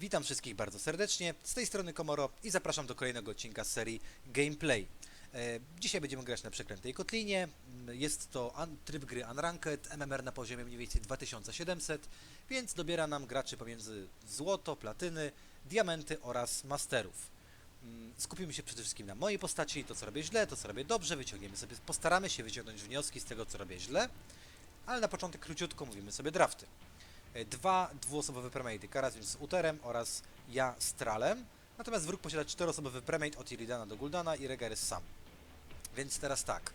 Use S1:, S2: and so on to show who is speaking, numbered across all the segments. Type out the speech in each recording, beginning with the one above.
S1: Witam wszystkich bardzo serdecznie, z tej strony Komoro i zapraszam do kolejnego odcinka z serii Gameplay. E, Dzisiaj będziemy grać na przeklętej kotlinie. Jest to tryb gry Unranked, MMR na poziomie mniej więcej 2700, więc dobiera nam graczy pomiędzy złoto, platyny, diamenty oraz masterów. Mm, Skupimy się przede wszystkim na mojej postaci, to co robię źle, to co robię dobrze, wyciągniemy sobie, postaramy się wyciągnąć wnioski z tego co robię źle, ale na początek króciutko mówimy sobie drafty. E, Dwa dwuosobowe premade, Karazin z Uterem oraz ja z Tralem. Natomiast wróg posiada czteroosobowy premade od Iridana do Guldana i Regar jest sam. Więc teraz tak.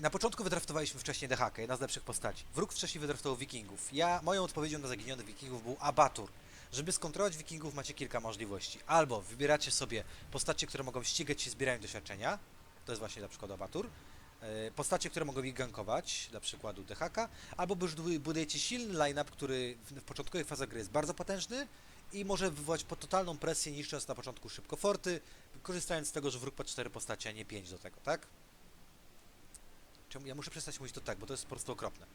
S1: Na początku wydraftowaliśmy wcześniej Dehakę, jedna z lepszych postaci. Wróg wcześniej wydraftował Wikingów. Ja, moją odpowiedzią na zaginionych Wikingów był Abatur. Żeby skontrolować Wikingów macie kilka możliwości. Albo wybieracie sobie postacie, które mogą ścigać się zbierając doświadczenia. To jest właśnie na przykład Abatur. E, Postacie, które mogą ich gankować, dla przykładu DHK, albo budu- budujecie silny line-up, który w, początkowej fazie gry jest bardzo potężny i może wywołać pod totalną presję, niszcząc na początku szybko forty, korzystając z tego, że wróg ma 4 postacie, a nie 5 do tego, tak? Ja muszę przestać mówić to tak, bo to jest po prostu okropne.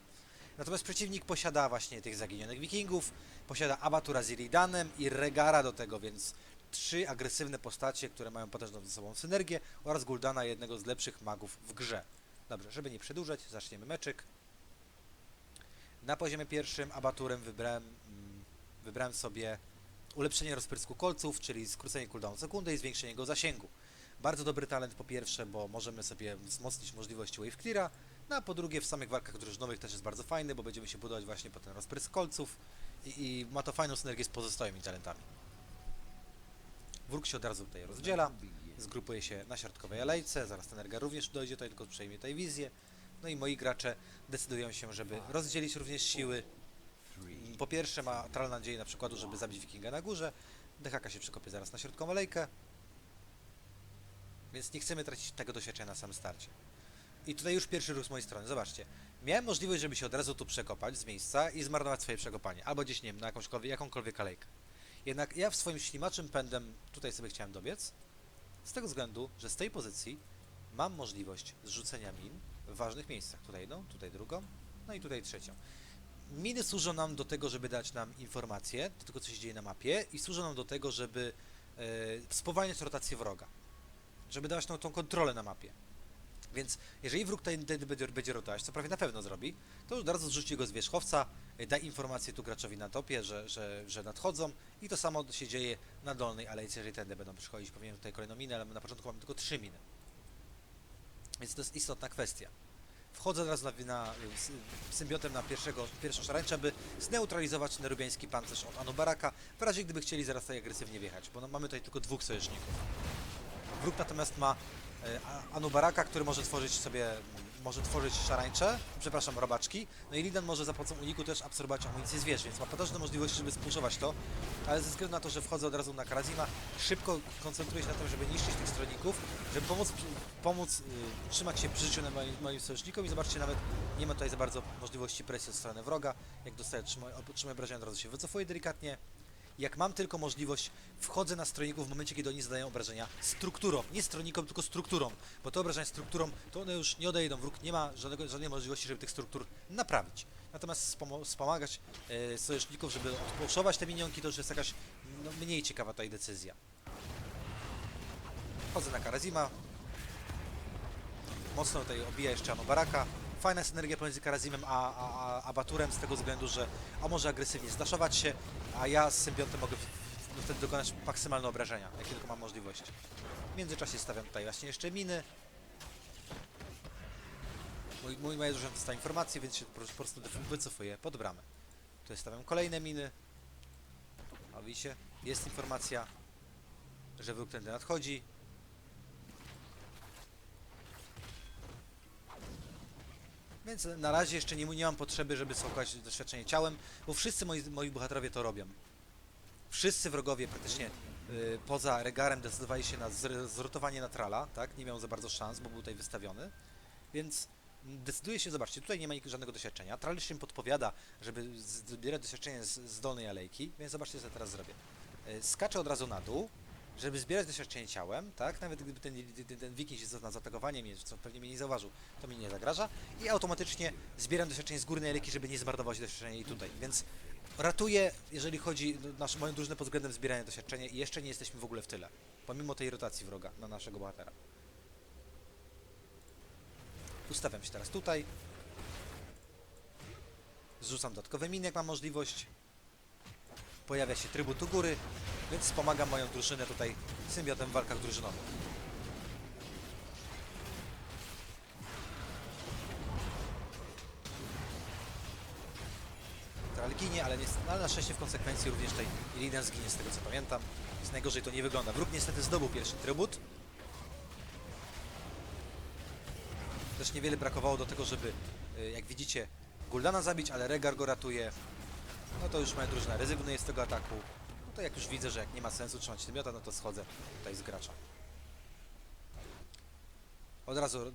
S1: Natomiast przeciwnik posiada właśnie tych zaginionych wikingów, posiada Abatura z Iridanem i Regara do tego, więc trzy agresywne postacie, które mają potężną ze sobą synergię oraz Guldana, jednego z lepszych magów w grze. Dobrze, żeby nie przedłużać, zaczniemy meczyk. Na poziomie pierwszym Abaturem wybrałem, mm, wybrałem sobie ulepszenie rozprysku kolców, czyli skrócenie cooldownu sekundy i zwiększenie jego zasięgu. Bardzo dobry talent po pierwsze, bo możemy sobie wzmocnić możliwości wave cleara, no a po drugie w samych walkach drużynowych też jest bardzo fajny, bo będziemy się budować właśnie po ten rozprysk kolców i, i ma to fajną synergię z pozostałymi talentami. Wróg się od razu tutaj rozdziela, zgrupuje się na środkowej alejce, zaraz ten Ergar również dojdzie tutaj, tylko przejmie tutaj wizję. No i moi gracze decydują się, żeby rozdzielić również siły. Po pierwsze ma Tral nadzieję na przykładu, żeby zabić Wikinga na górze, DHK się przekopie zaraz na środkową alejkę, więc nie chcemy tracić tego doświadczenia na samym starcie. I tutaj już pierwszy ruch z mojej strony, zobaczcie. Miałem możliwość, żeby się od razu tu przekopać z miejsca i zmarnować swoje przekopanie, albo gdzieś, nie wiem, na jakąśkolwiek, jakąkolwiek alejkę. Jednak ja w swoim ślimaczym pędem tutaj sobie chciałem dobiec, z tego względu, że z tej pozycji mam możliwość zrzucenia min w ważnych miejscach. Tutaj jedną, tutaj drugą, no i tutaj trzecią. Miny służą nam do tego, żeby dać nam informacje do tego, co się dzieje na mapie i służą nam do tego, żeby e, spowalniać rotację wroga. Żeby dawać nam tą kontrolę na mapie. Więc jeżeli wróg ten, ten będzie, będzie rotować, co prawie na pewno zrobi, to od razu zrzuci go z wierzchowca, e, daj informację tu graczowi na topie, że, że, że nadchodzą i to samo się dzieje na dolnej alejce, jeżeli tędy będą przychodzić, powinien tutaj kolejną minę, ale na początku mamy tylko trzy miny. Więc to jest istotna kwestia. Wchodzę od razu na, na symbiotem na pierwszego, pierwszą szarańczę, aby zneutralizować nerubiański pancerz od Anubaraka, w razie gdyby chcieli zaraz tutaj agresywnie wjechać, bo no, mamy tutaj tylko dwóch sojuszników. Wróg natomiast ma Anubaraka, który może tworzyć sobie, może tworzyć szarańcze, przepraszam, robaczki, no i Lidan może za pomocą uniku też absorbować amunicję zwierz, więc ma potężne możliwości, żeby spuszować to, ale ze względu na to, że wchodzę od razu na Karazima, szybko koncentruję się na tym, żeby niszczyć tych stronników, żeby pomóc, pomóc y, trzymać się przy życiu na moim, moim sojusznikom i zobaczcie, nawet nie ma tutaj za bardzo możliwości presji od strony wroga, jak dostaję, otrzymuję obrażenia, od razu się wycofuję delikatnie, jak mam tylko możliwość, wchodzę na strojników w momencie, kiedy oni zadają obrażenia strukturą. Nie strojnikom, tylko strukturą. Bo te obrażenia strukturą, to one już nie odejdą. Wróg nie ma żadnego, żadnej możliwości, żeby tych struktur naprawić. Natomiast wspomagać e, sojuszników, żeby odposzować te minionki, to już jest jakaś no, mniej ciekawa tutaj decyzja. Chodzę na Karazima. Mocno tutaj obija jeszcze Anu Baraka. Fajna synergia pomiędzy Karazimem a, a, a Abaturem z tego względu, że on może agresywnie zdaszować się, a ja z symbiotem mogę wtedy dokonać maksymalne obrażenia, jakie tylko mam możliwość. W międzyczasie stawiam tutaj właśnie jeszcze miny. Mój, mój moja drużyna dostała informację, więc się po, prostu wy- wycofuję pod bramę. Tutaj stawiam kolejne miny. A widzicie? Jest informacja, że wróg tędy nadchodzi. Więc na razie jeszcze nie, nie mam potrzeby, żeby słuchać doświadczenie ciałem, bo wszyscy moi, moi bohaterowie to robią. Wszyscy wrogowie praktycznie y, poza Regarem decydowali się na zr- zrotowanie na Trala, tak? Nie miał za bardzo szans, bo był tutaj wystawiony. Więc decyduje się, zobaczcie, tutaj nie ma żadnego doświadczenia. Tral im podpowiada, żeby zbierać doświadczenie z, z dolnej alejki, więc zobaczcie, co teraz zrobię. Y, Skaczę od razu na dół, żeby zbierać doświadczenie ciałem, tak? Nawet gdyby ten, ten, ten wiking się za zaatakowaniem, mnie, co pewnie mnie nie zauważył, to mi nie zagraża. I automatycznie zbieram doświadczenie z górnej alejki, żeby nie zmarnować doświadczenia i tutaj. Więc ratuje, jeżeli chodzi o nasz, moją drużynę pod względem zbierania doświadczenia i jeszcze nie jesteśmy w ogóle w tyle. Pomimo tej rotacji wroga na naszego bohatera. Ustawiam się teraz tutaj. Zrzucam dodatkowe miny, jak mam możliwość. Pojawia się trybut u góry, więc wspomagam moją drużynę tutaj symbiotem w walkach drużynowych. Tral ginie, ale, nie, ale na szczęście w konsekwencji również tutaj Illidan zginie z tego co pamiętam. Więc najgorzej to nie wygląda. Wróg niestety zdobył pierwszy trybut. Też niewiele brakowało do tego, żeby, y, jak widzicie, Guldana zabić, ale Regar go ratuje. No to już moja drużyna rezygnuje z tego ataku. To jak już widzę, że jak nie ma sensu trzymać Symiota, no to schodzę tutaj z gracza. Od razu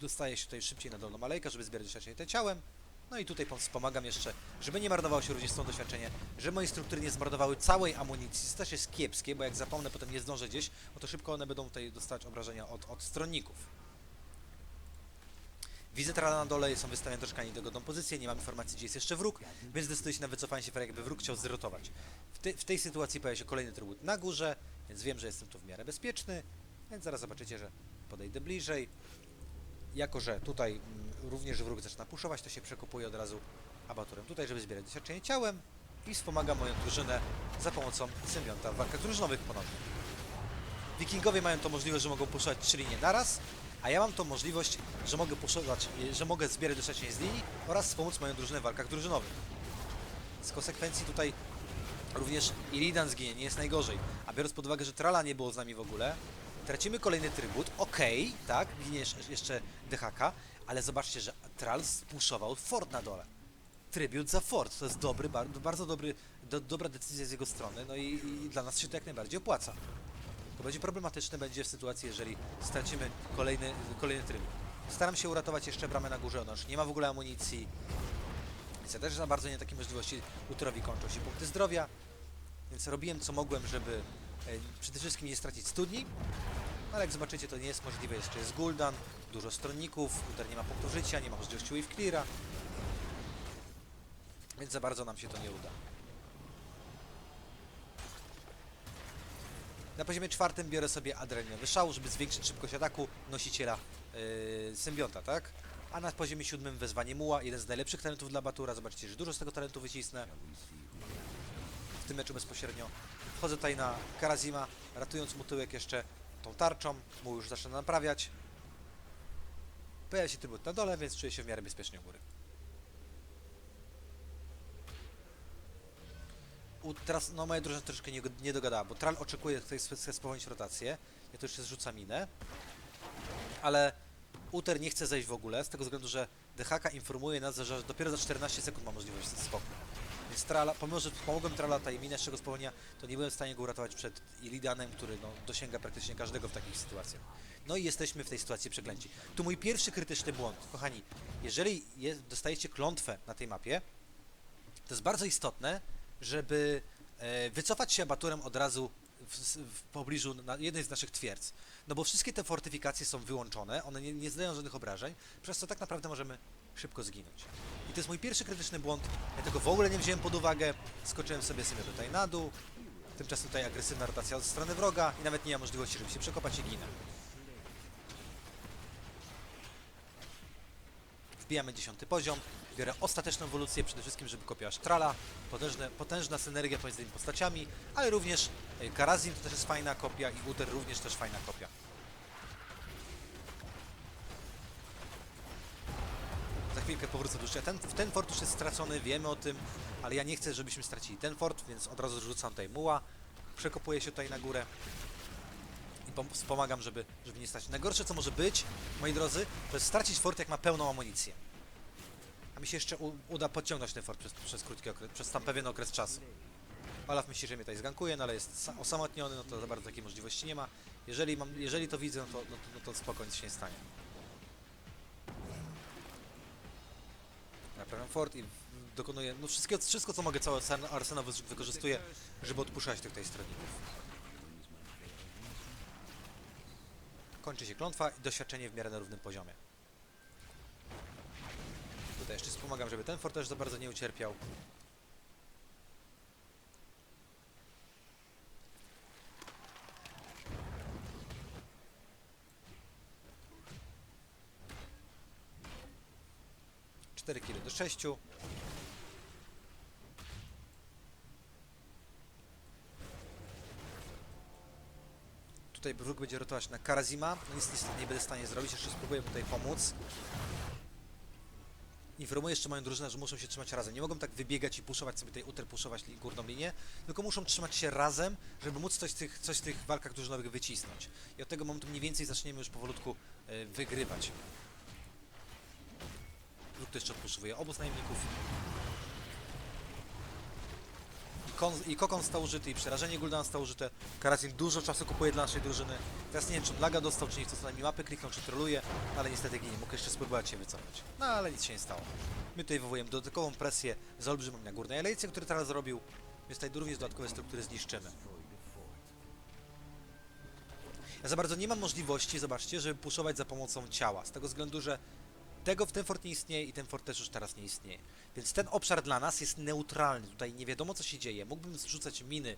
S1: dostaję się tutaj szybciej na dolną alejkę, żeby zbierać doświadczenie tym ciałem. No i tutaj pom- wspomagam jeszcze, żeby nie marnowało się również tą doświadczenie, że moje struktury nie zmarnowały całej amunicji. To też jest kiepskie, bo jak zapomnę, potem nie zdążę gdzieś, no to szybko one będą tutaj dostawać obrażenia od, od stronników. Widzę teraz na dole, są wystawione troszkę niedogodną pozycję, nie mam informacji, gdzie jest jeszcze wróg, więc decyduję się na wycofanie się, jakby wróg chciał zrotować. W, te, w tej sytuacji pojawia się kolejny trybut na górze, więc wiem, że jestem tu w miarę bezpieczny, więc zaraz zobaczycie, że podejdę bliżej. Jako, że tutaj mm, również wróg zaczyna puszować, to się przekopuje od razu abaturem tutaj, żeby zbierać doświadczenie ciałem i wspomagam moją drużynę za pomocą symbionta w walkach drużynowych ponownie. Wikingowie mają to możliwość, że mogą puszować trzy linie naraz, a ja mam tą możliwość, że mogę puszować, e, że mogę zbierać doświadczenie z linii oraz wspomóc moją drużynę w walkach drużynowych. Z konsekwencji tutaj również Illidan zginie, nie jest najgorzej. A biorąc pod uwagę, że Trala nie było z nami w ogóle, tracimy kolejny trybut, okej, tak, ginie jeszcze- DHK, ale zobaczcie, że Tral spuszował fort na dole. Trybut za fort, to jest dobry, bar, bardzo dobry, do, dobra decyzja z jego strony, no i, i dla nas się to jak najbardziej opłaca. To będzie problematyczne będzie w sytuacji, jeżeli stracimy kolejny, kolejny tryb. Staram się uratować jeszcze bramę na górze, ona już nie ma w ogóle amunicji. Więc ja też za bardzo nie takiej możliwości. Utorowi kończą się punkty zdrowia. Więc robiłem co mogłem, żeby e, przede wszystkim nie stracić studni. No, ale jak zobaczycie, to nie jest możliwe. Jeszcze jest Guldan, dużo stronników, Uter nie ma punktu życia, nie ma możliwości wave cleara. Więc za bardzo nam się to nie uda. Na poziomie czwartym biorę sobie adrenalinowy szał, żeby zwiększyć szybkość ataku nosiciela yy, symbionta, tak? A na poziomie siódmym wezwanie muła, jeden z najlepszych talentów dla Batura. Zobaczcie, że dużo z tego talentu wycisnę. W tym meczu bezpośrednio. Wchodzę tutaj na Karazima, ratując mu tyłek jeszcze tą tarczą. Muł już zaczyna naprawiać. Pojawia się trybut na dole, więc czuję się w miarę bezpiecznie u góry. U, teraz, no moja drużyna troszeczkę nie, nie dogadała, bo Tral oczekuje tutaj sp- spowolnić rotację. Ja to jeszcze zrzucam minę. Ale Uter nie chce zejść w ogóle, z tego względu, że DHK informuje nas, że dopiero za 14 sekund ma możliwość skoku. Więc Trala, pomimo, że pomogłem Trala z czego spowolnienia, to nie byłem w stanie go uratować przed Illidanem, który no, dosięga praktycznie każdego w takich sytuacjach. No i jesteśmy w tej sytuacji przeklęci. Tu mój pierwszy krytyczny błąd. Kochani, jeżeli jest, dostajecie klątwę na tej mapie, to jest bardzo istotne, żeby e, wycofać się abaturem od razu w, w pobliżu jednej z naszych twierdz. No bo wszystkie te fortyfikacje są wyłączone, one nie, nie zdają żadnych obrażeń, przez co tak naprawdę możemy szybko zginąć. I to jest mój pierwszy krytyczny błąd. Ja tego w ogóle nie wziąłem pod uwagę. Skoczyłem sobie sobie tutaj na dół. Tymczasem tutaj agresywna rotacja ze strony wroga i nawet nie ma możliwości, żeby się przekopać i ginę. Wbijamy dziesiąty poziom, biorę ostateczną ewolucję, przede wszystkim, żeby kopia Trala, potężne, potężna synergia pomiędzy tymi postaciami, ale również e, Karazin to też jest fajna kopia i Uter również też fajna kopia. Za chwilkę powrócę do. Ten, ten fort już jest stracony, wiemy o tym, ale ja nie chcę, żebyśmy stracili ten fort, więc od razu rzucam tutaj muła, przekopuję się tutaj na górę i pom- wspomagam, żeby, żeby nie stracić. Najgorsze, co może być, moi drodzy, to jest stracić fort, jak ma pełną amunicję. A mi się jeszcze uda podciągnąć ten fort przez, przez krótki okres, przez tam pewien okres czasu. Olaf myśli, że mnie tutaj zgankuje, no ale jest sa- osamotniony, no to za bardzo takiej możliwości nie ma. Jeżeli, mam, jeżeli to widzę, no to, no, to, no to spoko, nic się nie stanie. Naprawiam fort i dokonuję, no wszystkiego, wszystko co mogę, cały arsen- arsenał wy- wykorzystuję, żeby odpuszczać tych stronników. Kończy się klątwa i doświadczenie w miarę na równym poziomie tutaj jeszcze wspomagam, żeby ten fort też za bardzo nie ucierpiał. Cztery kilo do sześciu. Tutaj wróg będzie rotować na Karazima. No nic nie będę w stanie zrobić, jeszcze spróbuję tutaj pomóc. Informuję jeszcze moją drużynę, że muszą się trzymać razem. Nie mogą tak wybiegać i puszować sobie tej uter, puszować górną linię, tylko muszą trzymać się razem, żeby móc coś w tych, coś w tych walkach drużynowych wycisnąć. I od tego momentu mniej więcej zaczniemy już powolutku e, wygrywać. Wróg to jeszcze odpuszczuje obóz najemników. I, kon, I kokon został użyty, i przerażenie Guldan zostało użyte. Karazin dużo czasu kupuje dla naszej drużyny. Teraz nie wiem, czy on laga dostał, czy nie chce co najmniej mapy kliknął, czy troluje, ale niestety ginie. Mógł jeszcze spróbować się wycofać. No ale nic się nie stało. My tutaj wywołujemy dodatkową presję z olbrzymem na górnej alejce, który teraz zrobił. Więc tutaj również dodatkowe struktury zniszczymy. Ja za bardzo nie mam możliwości, zobaczcie, żeby puszować za pomocą ciała. Z tego względu, że tego w ten fort nie istnieje i ten fort też już teraz nie istnieje. Więc ten obszar dla nas jest neutralny. Tutaj nie wiadomo co się dzieje. Mógłbym zrzucać miny,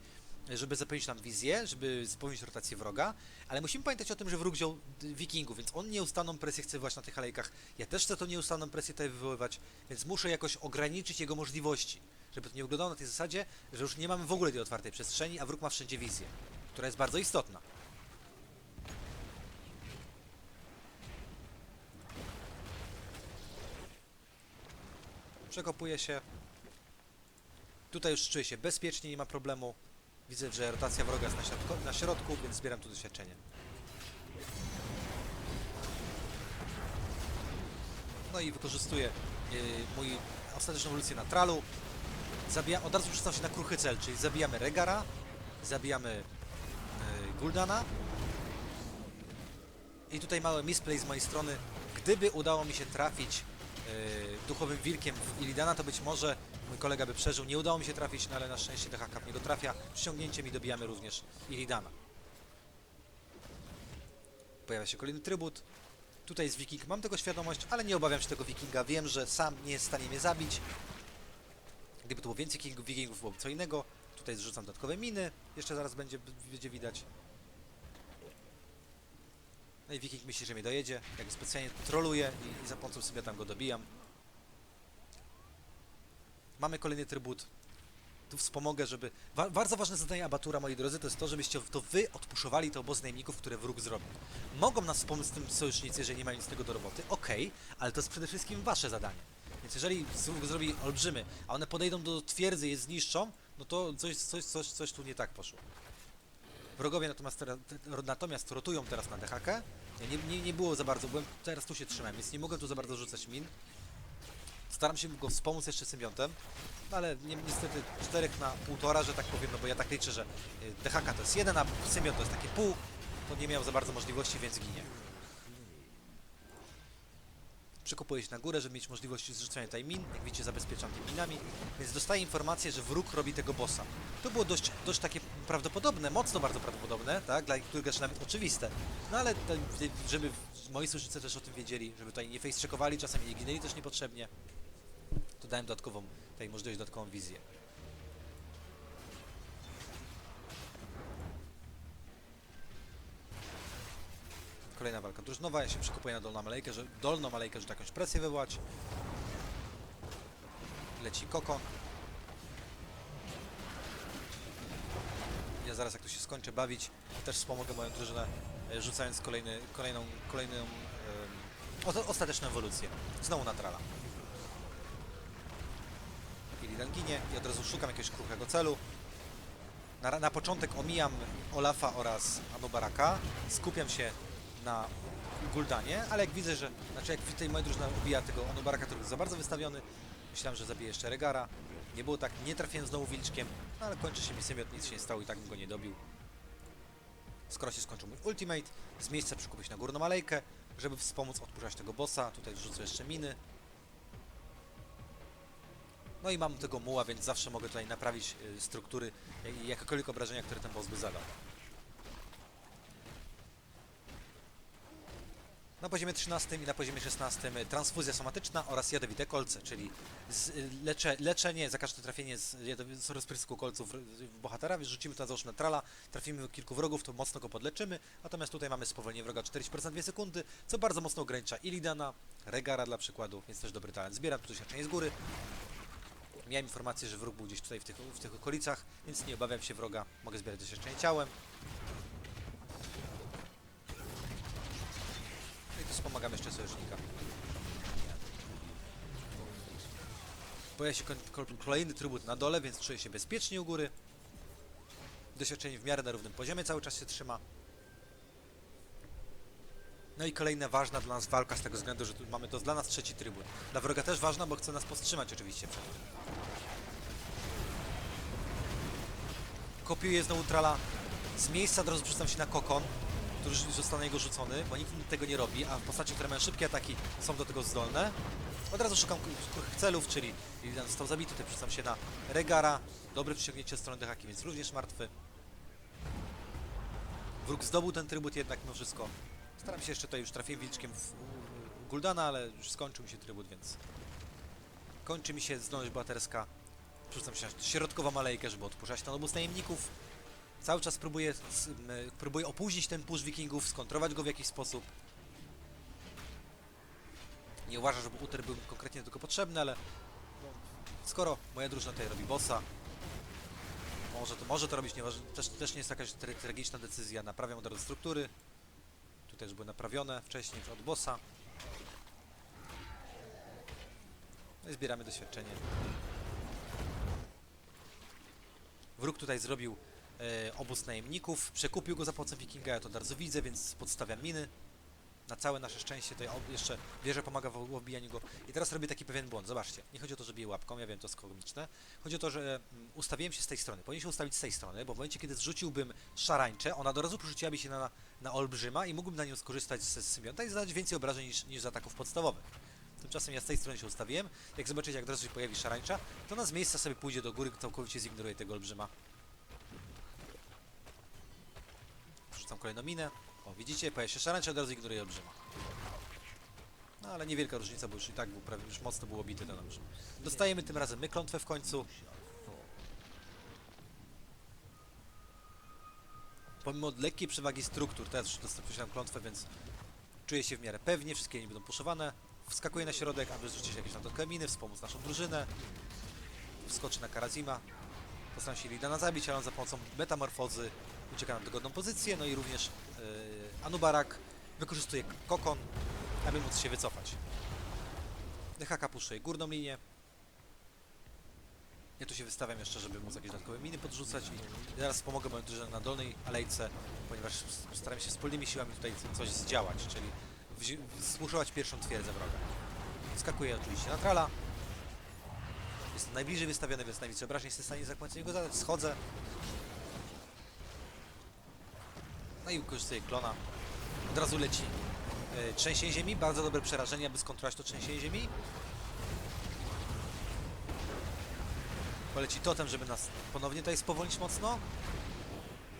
S1: żeby zapewnić nam wizję, żeby spełnić rotację wroga, ale musimy pamiętać o tym, że wróg wziął wikingów, więc on nieustanną presję chce wywołać na tych alejkach. Ja też chcę tą nieustanną presję tutaj wywoływać, więc muszę jakoś ograniczyć jego możliwości. Żeby to nie wyglądało na tej zasadzie, że już nie mamy w ogóle tej otwartej przestrzeni, a wróg ma wszędzie wizję, która jest bardzo istotna. Przekopuje się. Tutaj już czuję się bezpiecznie, nie ma problemu. Widzę, że rotacja wroga jest na środku, na środku więc zbieram tu doświadczenie. No i wykorzystuję yy, mój ostateczną ewolucję na tralu. Zabija, od razu przystał się na kruchy cel, czyli zabijamy Regara, zabijamy yy, Guldana. I tutaj mały misplay z mojej strony. Gdyby udało mi się trafić duchowym wilkiem w Ilidana, to być może mój kolega by przeżył. Nie udało mi się trafić, no ale na szczęście DHK w niego trafia. Przyciągnięciem i dobijamy również Ilidana. Pojawia się kolejny trybut. Tutaj jest wiking, mam tego świadomość, ale nie obawiam się tego wikinga. Wiem, że sam nie jest w stanie mnie zabić. Gdyby to było więcej wikingów, wikingów byłoby co innego. Tutaj zrzucam dodatkowe miny. Jeszcze zaraz będzie, będzie widać. No i wiking myśli, że mnie dojedzie. Jak specjalnie troluję i, za pomocą sobie tam go dobijam. Mamy kolejny trybut. Tu wspomogę, żeby... Wa bardzo ważne zadanie abatura, moi drodzy, to jest to, żebyście to wy odpuszowali te obozy najemników, które wróg zrobił. Mogą nas wspomóc z tym sojusznicy, jeżeli nie mają nic tego do roboty, okej, ale to jest przede wszystkim wasze zadanie. Więc jeżeli wróg zrobi olbrzymy, a one podejdą do twierdzy i je zniszczą, no to coś, coś, coś, coś tu nie tak poszło. Wrogowie natomiast, natomiast rotują teraz na DHK. Nie, nie, nie było za bardzo, byłem teraz tu się trzymałem, więc nie mogę tu za bardzo rzucać min. Staram się go wspomóc jeszcze symbiontem, no ale ni niestety 4 na 1,5, że tak powiem, no bo ja tak liczę, że y, DHK to jest 1, a symbiont to jest takie pół, to nie miał za bardzo możliwości, więc ginie. Przekopuję się na górę, żeby mieć możliwość zrzucania tutaj min. Jak widzicie, zabezpieczam tymi minami, więc dostaję informację, że wróg robi tego bossa. To było dość, dość takie prawdopodobne, mocno bardzo prawdopodobne, tak? Dla niektórych graczy nawet oczywiste. No ale żeby moi sojusznicy też o tym wiedzieli, żeby tutaj nie face checkowali, czasami nie ginęli też niepotrzebnie, to dałem dodatkową, tutaj możliwość, dodatkową wizję. Kolejna walka drużynowa, ja się przykupuję na dolną alejkę, że, dolną alejkę, żeby jakąś presję wywołać. Leci kokon. Ja zaraz jak tu się skończę bawić, też wspomogę moją drużynę, e, rzucając kolejny, kolejną, kolejną o- ostateczną ewolucję. Znowu na trala. Illidan ginie i od razu szukam jakiegoś kruchego celu. Na, na początek omijam Olafa oraz Anubaraka, skupiam się na Guldanie, ale jak widzę, że, znaczy jak tutaj moja drużyna ubija tego Anubaraka, który jest za bardzo wystawiony, myślałem, że zabije jeszcze Regara. Nie było tak, nie trafiłem znowu wilczkiem, no ale kończy się mi symiot, nic się nie stało i tak bym go nie dobił. Skoro się skończył mój ultimate, z miejsca przykupić na górną alejkę, żeby wspomóc odpuszczać tego bossa, tutaj wrzucę jeszcze miny. No i mam tego muła, więc zawsze mogę tutaj naprawić y, struktury jakiekolwiek obrażenia, które ten boss by zadał. Na poziomie 13 i na poziomie 16 transfuzja somatyczna oraz jadowite kolce, czyli y, lecze, leczenie za każde trafienie z, z rozprysku kolców w- bohatera. Rzucimy to załóżmy na trala, trafimy kilku wrogów, to mocno go podleczymy. Natomiast tutaj mamy spowolnienie wroga 40% na 2 sekundy, co bardzo mocno ogranicza Illidana, Regara dla przykładu, więc też dobry talent. Zbieram tu doświadczenie z góry. Miałem informację, że wróg był gdzieś tutaj w tych, w tych okolicach, więc nie obawiam się wroga. Mogę zbierać doświadczenie ciałem. No i tu wspomagam jeszcze sojusznika. Pojawia się kolejny trybut na dole, więc czuję się bezpiecznie u góry. Doświadczenie w miarę na równym poziomie cały czas się trzyma. No i kolejna ważna dla nas walka z tego względu, że tu mamy to dla nas trzeci trybut. Dla wroga też ważna, bo chce nas powstrzymać oczywiście przed tym. Kopiuję znowu trala. Z miejsca od razu się na kokon, który zostanie jego rzucony, bo nikt tego nie robi, a postacie, które mają szybkie ataki są do tego zdolne. Od razu szukam krótkich celów, czyli jeden został zabity, tutaj przerzucam się na Regara. Dobre przyciągnięcie strony Dehaki, więc również martwy. Wróg zdobył ten trybut jednak mimo wszystko. Staram się jeszcze tutaj, już trafiłem wilczkiem w Guldana, ale już skończył mi się trybut, więc kończy mi się zdolność bohaterska. Przerzucam się na środkową alejkę, żeby odpuszczać ten obóz najemników. Cały czas próbuję, s- m, próbuję opóźnić ten push wikingów, skontrować go w jakiś sposób. Nie uważam, żeby Uther był konkretnie tego potrzebny, ale skoro moja drużyna tutaj robi bossa, może to, może to robić, nie, też, też nie jest jakaś tra- tragiczna decyzja. Naprawiam od razu struktury. Tutaj już były naprawione wcześniej od bossa. No i zbieramy doświadczenie. Wróg tutaj zrobił e, obóz najemników, przekupił go za pomocą wikinga, ja to bardzo widzę, więc podstawiam miny. Na całe nasze szczęście tutaj ob- jeszcze wieża pomaga w obijaniu go. I teraz robię taki pewien błąd, zobaczcie. Nie chodzi o to, że biję łapką, ja wiem, to jest komiczne. Chodzi o to, że mm, ustawiłem się z tej strony. Powinien się ustawić z tej strony, bo w momencie, kiedy zrzuciłbym szarańczę, ona od razu przerzuciłaby się na, na olbrzyma i mógłbym na nią skorzystać ze symbionta i zadać więcej obrażeń niż, niż z ataków podstawowych. Tymczasem ja z tej strony się ustawiłem. Jak zobaczycie, jak od razu się pojawi szarańcza, to ona z miejsca sobie pójdzie do góry, całkowicie zignoruje tego olbrzyma. Rzucam kolejną minę. O, widzicie, pojawia się szarańcza, od razu ignoruje olbrzyma. No ale niewielka różnica, bo już i tak był prawie już mocno był obity ten olbrzym. Dostajemy tym razem my klątwę w końcu. Pomimo lekkiej przewagi struktur, też dostałem klątwę, więc czuję się w miarę pewnie, wszystkie nie będą puszowane. Wskakuję na środek, aby zrzucić jakieś na to miny, wspomóc naszą drużynę. Wskoczy na Karazima. Postaram się Lidana zabić, ale on za pomocą metamorfozy ucieka na dogodną pozycję, no i również yy, Anubarak wykorzystuje kokon, aby móc się wycofać. DHK puszczuje górną linię. Ja tu się wystawiam jeszcze, żeby móc jakieś dodatkowe miny podrzucać i teraz pomogę moją drużynę na dolnej alejce, ponieważ staram się wspólnymi siłami tutaj co- coś zdziałać, czyli spuszować pierwszą twierdzę wroga. Skakuję oczywiście na trala. Jest najbliżej wystawiony, więc najwięcej obrażeń jestem w stanie zakładać jego zadać. Schodzę. No i wykorzystuję klona. Od razu leci e, trzęsienie ziemi. Bardzo dobre przerażenie, aby skontrolować to trzęsienie ziemi. Poleci totem, żeby nas ponownie tutaj spowolnić mocno.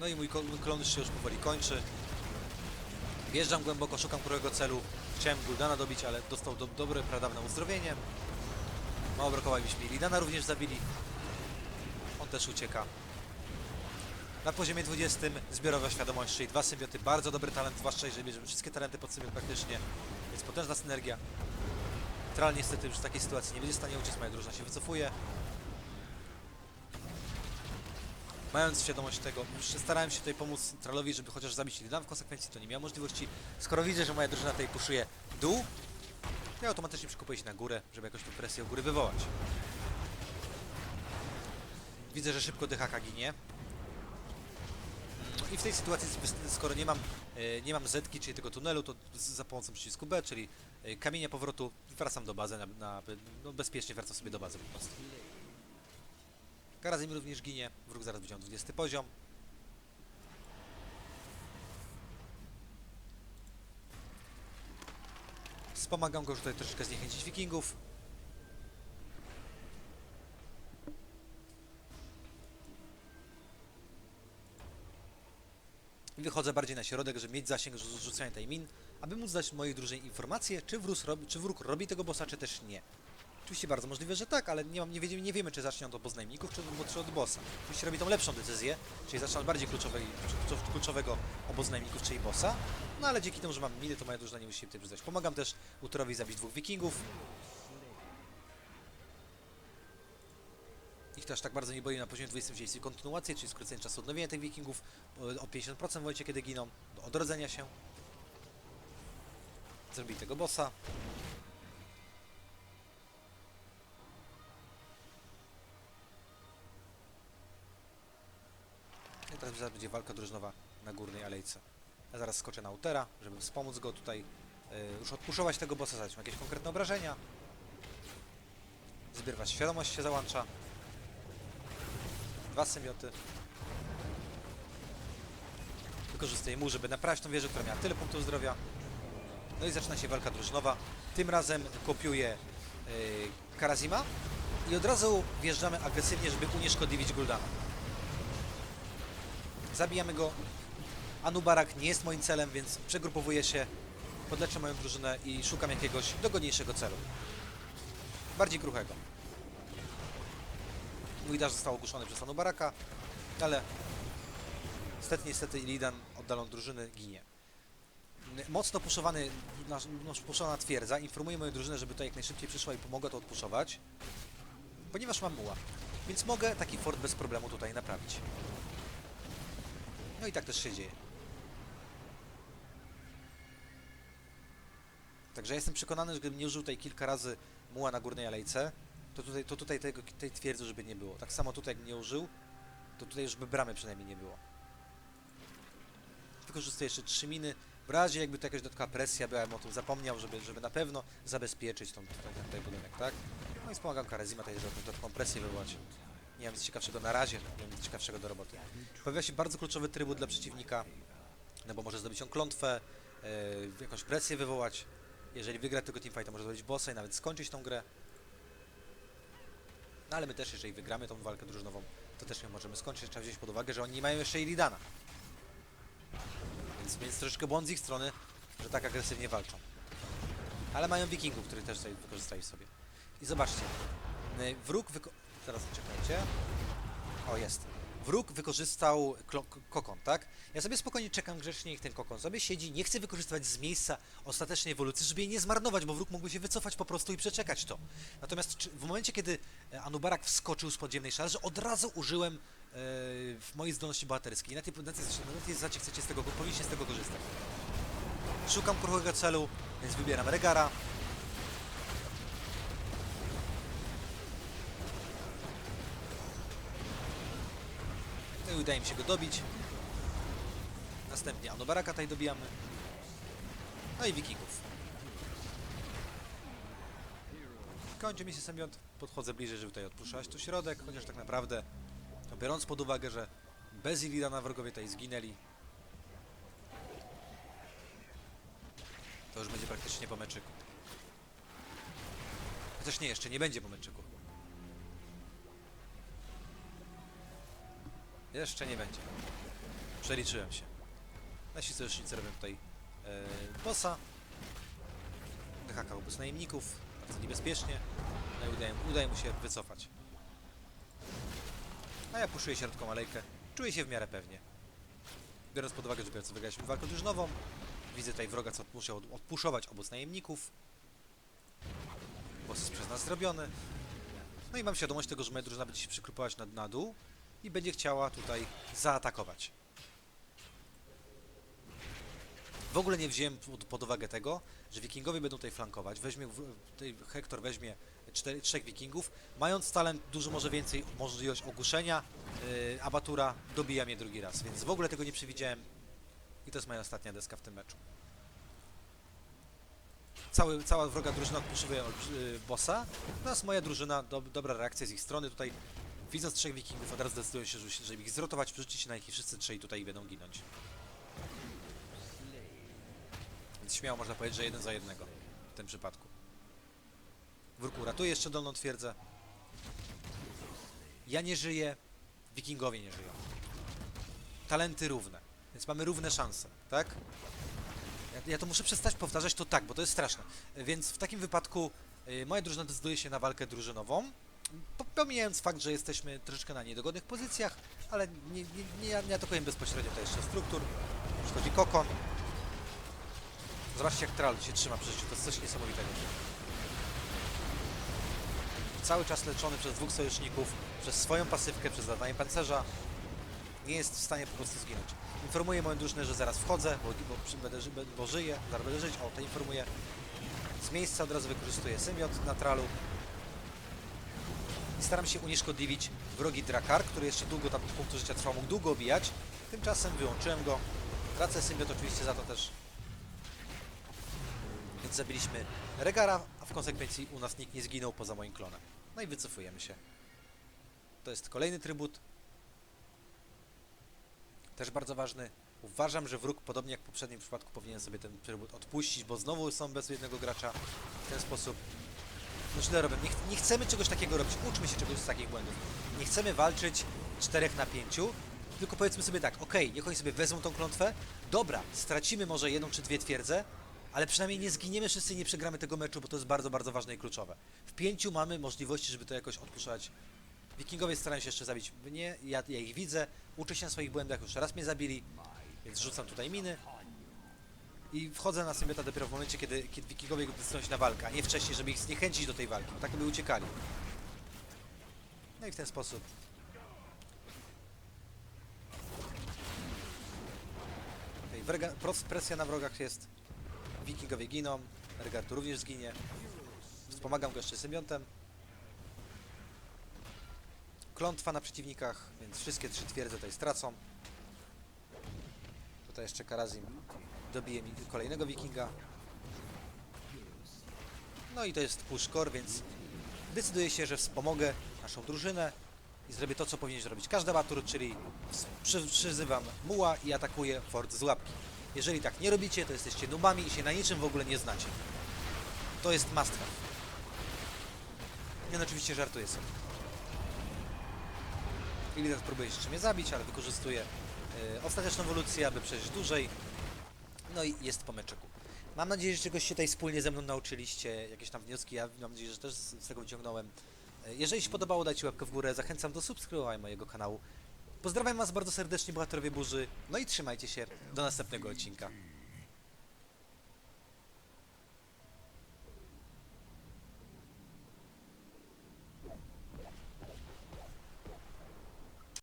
S1: No i mój, klon już się już powoli kończy. Wjeżdżam głęboko, szukam którego celu. Chciałem Guldana dobić, ale dostał do, dobre, pradawne uzdrowienie. Mało brakowało, byśmy Lidana również zabili. On też ucieka. Na poziomie 20 zbiorowa świadomość, czyli dwa symbioty, bardzo dobry talent, zwłaszcza jeżeli bierzemy wszystkie talenty pod symbiot praktycznie, więc potężna synergia. Tral niestety już w takiej sytuacji nie będzie w stanie uciec, moja drużyna się wycofuje. Mając świadomość tego, starałem się tutaj pomóc Tralowi, żeby chociaż zabić Lidan, w konsekwencji to nie miał możliwości. Skoro widzę, że moja drużyna tutaj puszuje dół, ja automatycznie przykupuję się na górę, żeby jakoś tę presję u góry wywołać. Widzę, że szybko DHK ginie. I w tej sytuacji, skoro nie mam, e, nie mam zetki, czyli tego tunelu, to za pomocą przycisku B, czyli e, kamienia powrotu, wracam do bazy, na, na, no bezpiecznie wracam sobie do bazy po prostu. Karazim również ginie, wróg zaraz będzie miał 20 poziom. Wspomagam go, tutaj troszeczkę zniechęcić wikingów. Wychodzę bardziej na środek, żeby mieć zasięg rzu- rzucania tej min, aby móc dać mojej drużynie informację, czy robi, czy wróg robi tego bossa, czy też nie. Oczywiście bardzo możliwe, że tak, ale nie, mam, nie, wiemy, nie wiemy, czy zacznie on od oboznajemników, czy, czy od bossa. Oczywiście robi tą lepszą decyzję, czyli zacznie od bardziej kluczowej, kluczow- kluczowego oboznajemników, czyli bossa. No ale dzięki temu, że mam miny, to moja drużyna nie musi się tym przyznać. Pomagam też Utorowi zabić dwóch wikingów. Ich też tak bardzo nie boi na poziomie 26 kontynuację, czyli skrócenie czasu odnowienia tych wikingów o o 50% w momencie, kiedy giną, do odrodzenia się. Zrobili tego bossa. I teraz będzie walka drużynowa na górnej alejce. Ja zaraz skoczę na Utera, żeby wspomóc go tutaj, yy, już odpuszować tego bossa, zadać mu jakieś konkretne obrażenia. Zbierwać świadomość się załącza. Dwa symbioty. Wykorzystuję mu, żeby naprawić tą wieżę, która miała tyle punktów zdrowia. No i zaczyna się walka drużynowa. Tym razem kopiuję yy, Karazima i od razu wjeżdżamy agresywnie, żeby unieszkodliwić Guldana. Zabijamy go. Anubarak nie jest moim celem, więc przegrupowuję się, podleczę moją drużynę i szukam jakiegoś dogodniejszego celu. Bardziej kruchego. Mój dasz został ogłuszony przez Anubaraka, ale niestety, niestety Illidan oddalą drużyny ginie. Mocno puszowany, nasz, nasz puszowana twierdza informuje moją drużynę, żeby to jak najszybciej przyszła i pomogła to odpuszować, ponieważ mam muła. Więc mogę taki fort bez problemu tutaj naprawić. No i tak też się dzieje. Także jestem przekonany, że gdybym nie użył tutaj kilka razy muła na górnej alejce, to tutaj, to tutaj tego, tej twierdzy już by nie było. Tak samo tutaj jak nie użył, to tutaj już by bramy przynajmniej nie było. Wykorzystuję jeszcze trzy miny. W razie jakby to jakaś dodatkowa presja bym o tym zapomniał, żeby, żeby na pewno zabezpieczyć tą, tutaj, ten tutaj budynek, tak? No i wspomagam Karazima tutaj, żeby dodatkową presję wywołać. Nie mam nic ciekawszego na razie, nie mam nic ciekawszego do roboty. Pojawia się bardzo kluczowy trybut dla przeciwnika, no bo może zdobyć on klątwę, yy, jakąś presję wywołać. Jeżeli wygra tego teamfighta, może zdobyć bossa i nawet skończyć tą grę. No ale my też, jeżeli wygramy tą walkę drużynową, to też ją możemy skończyć. Trzeba wziąć pod uwagę, że oni nie mają jeszcze Ilidana. Więc, więc troszeczkę błąd z ich strony, że tak agresywnie walczą. Ale mają wikingów, których też tutaj wykorzystali sobie. I zobaczcie, y, wróg wyko... Teraz czekajcie. O, jest. Wróg wykorzystał kokon, tak? Ja sobie spokojnie czekam grzecznie, niech ten kokon sobie siedzi. Nie chcę wykorzystywać z miejsca ostatecznej ewolucji, żeby jej nie zmarnować, bo wróg mógłby się wycofać po prostu i przeczekać to. Natomiast w momencie, kiedy e, Anubarak wskoczył z podziemnej szarży, od razu użyłem e, w mojej zdolności bohaterskiej. Na tej, na tej, chcecie z tego, powinniście z tego korzystać. Szukam kruchego celu, więc wybieram Regara. Udaje mi się go dobić. Następnie Anubaraka tutaj dobijamy. No i Wikingów. Kończy mi się symbiont. Podchodzę bliżej, żeby tutaj odpuszczać tu środek, chociaż tak naprawdę, no biorąc pod uwagę, że bez Illidana wrogowie tutaj zginęli, to już będzie praktycznie po meczyku. Chociaż nie, jeszcze nie będzie po meczyku. Jeszcze nie będzie. Przeliczyłem się. Nasi sojusznicy robią tutaj e, bossa. DHK obóz najemników. Bardzo niebezpiecznie. No i udaje, udaje mu się wycofać. A ja puszuję środką alejkę. Czuję się w miarę pewnie. Biorąc pod uwagę, że dopiero co wygraliśmy walkę drużynową. Widzę tutaj wroga, co musiał od- odpuszować obóz najemników. Boss jest przez nas zrobiony. No i mam świadomość tego, że moja drużyna będzie się przykrupować na, na dół i będzie chciała tutaj zaatakować. W ogóle nie wziąłem pod, uwagę tego, że wikingowie będą tutaj flankować. Weźmie, tutaj Hektor weźmie cztery, trzech wikingów, mając talent dużo może więcej, możliwość ogłuszenia, yy, abatura, dobija mnie drugi raz, więc w ogóle tego nie przewidziałem i to jest moja ostatnia deska w tym meczu. Cały, cała wroga drużyna odpuszczuje yy, bossa, natomiast moja drużyna, do, dobra reakcja z ich strony tutaj, widząc trzech wikingów, od razu decydują się, żeby, ich zrotować, przerzucić się na nich i wszyscy trzej tutaj będą ginąć. Więc śmiało można powiedzieć, że jeden za jednego w tym przypadku. Wróg uratuje jeszcze dolną twierdzę. Ja nie żyję, wikingowie nie żyją. Talenty równe. Więc mamy równe szanse, tak? Ja, ja to muszę przestać powtarzać, to tak, bo to jest straszne. Więc w takim wypadku y, moja drużyna decyduje się na walkę drużynową, pomijając fakt, że jesteśmy troszeczkę na niedogodnych pozycjach, ale nie, nie, nie, nie atakujemy bezpośrednio to jeszcze struktur. Przychodzi kokon. Zobaczcie jak Tral się trzyma przy życiu, to jest coś niesamowitego. Cały czas leczony przez dwóch sojuszników, przez swoją pasywkę, przez zadawanie pancerza, nie jest w stanie po prostu zginąć. Informuję moją drużynę, że zaraz wchodzę, bo, bo, będę, bo żyję, zaraz będę żyć. O, to informuję. Z miejsca od razu wykorzystuję symiot na tralu. Staram się unieszkodliwić wrogi Drakar, który jeszcze długo tam punktu życia trwał, mógł długo obijać. Tymczasem wyłączyłem go. Tracę symiot oczywiście za to też. Więc zabiliśmy Regara, a w konsekwencji u nas nikt nie zginął poza moim klonem. No i wycofujemy się. To jest kolejny trybut. Też bardzo ważny. Uważam, że wróg, podobnie jak w poprzednim przypadku, powinien sobie ten trybut odpuścić, bo znowu są bez jednego gracza. W ten sposób no źle robią. Nie, ch nie chcemy czegoś takiego robić. Uczmy się czegoś z takich błędów. Nie chcemy walczyć 4 na 5, tylko powiedzmy sobie tak, okej, niech oni sobie wezmą tą klątwę. Dobra, stracimy może jedną czy dwie twierdze, ale przynajmniej nie zginiemy wszyscy i nie przegramy tego meczu, bo to jest bardzo, bardzo ważne i kluczowe. W pięciu mamy możliwości, żeby to jakoś odpuszczać. Wikingowie starają się jeszcze zabić mnie, ja, ja ich widzę, uczę się na swoich błędach, już raz mnie zabili, więc rzucam tutaj miny. I wchodzę na symbiota dopiero w momencie, kiedy, kiedy wikingowie decydują się na walkę, a nie wcześniej, żeby ich zniechęcić do tej walki, bo tak by uciekali. No i w ten sposób. Pros- presja na wrogach jest. Wikingowie giną, Regar tu również zginie. Wspomagam go jeszcze symbiontem. Klątwa na przeciwnikach, więc wszystkie trzy twierdze tutaj stracą. Tutaj jeszcze Karazim dobije mi kolejnego wikinga. No i to jest push core, więc decyduję się, że wspomogę naszą drużynę i zrobię to, co powinien zrobić każdy batur, czyli przy, przyzywam muła i atakuję fort z łapki. Jeżeli tak nie robicie, to jesteście nubami i się na niczym w ogóle nie znacie. To jest must have. Nie, no oczywiście żartuję sobie. Ilidas próbuje jeszcze mnie zabić, ale wykorzystuje e, ostateczną ewolucję, aby przejść dłużej. No i jest po meczyku. Mam nadzieję, że czegoś się tutaj wspólnie ze mną nauczyliście, jakieś tam wnioski, ja mam nadzieję, że też z z tego wyciągnąłem. E, Jeżeli się podobało, dajcie łapkę w górę, zachęcam do subskrybowania mojego kanału. Pozdrawiam Was bardzo serdecznie, bohaterowie burzy, no i trzymajcie się, do następnego odcinka.